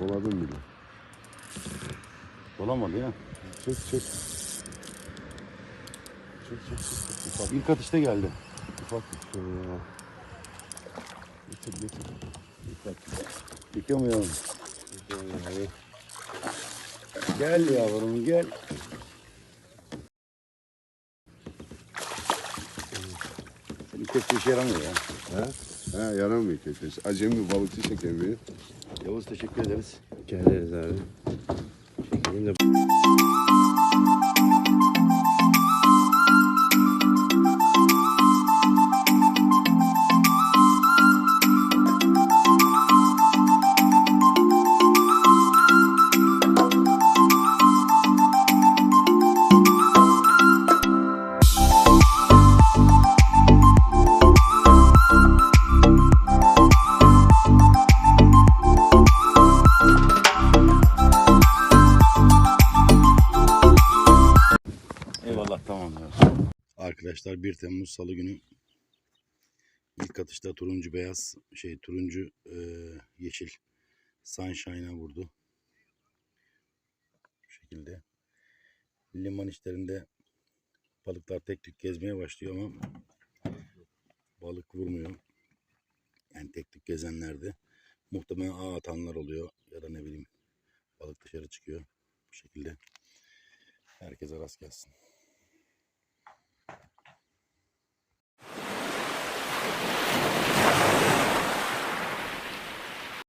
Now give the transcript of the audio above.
Doladım bile. Dolamadı ya. Çek çek. Çek çek çek. Ufak İlk atışta geldi. ufak tutuyor ya. Getir getir. Dikkat. Yıkamayalım. Evet. Gel yavrum gel. Senin köfte işe yaramıyor ya. He? He yaramıyor kötüsü. Acemi balıkçı çekemiyor. Yavuz teşekkür ederiz. Geliriz abi. Çekelim de Arkadaşlar 1 Temmuz Salı günü ilk atışta turuncu beyaz şey turuncu e, yeşil sunshine'a vurdu. Bu şekilde. Liman işlerinde balıklar tek tük gezmeye başlıyor ama balık vurmuyor. Yani tek tük gezenlerde muhtemelen ağ atanlar oluyor ya da ne bileyim balık dışarı çıkıyor bu şekilde. Herkese rast gelsin.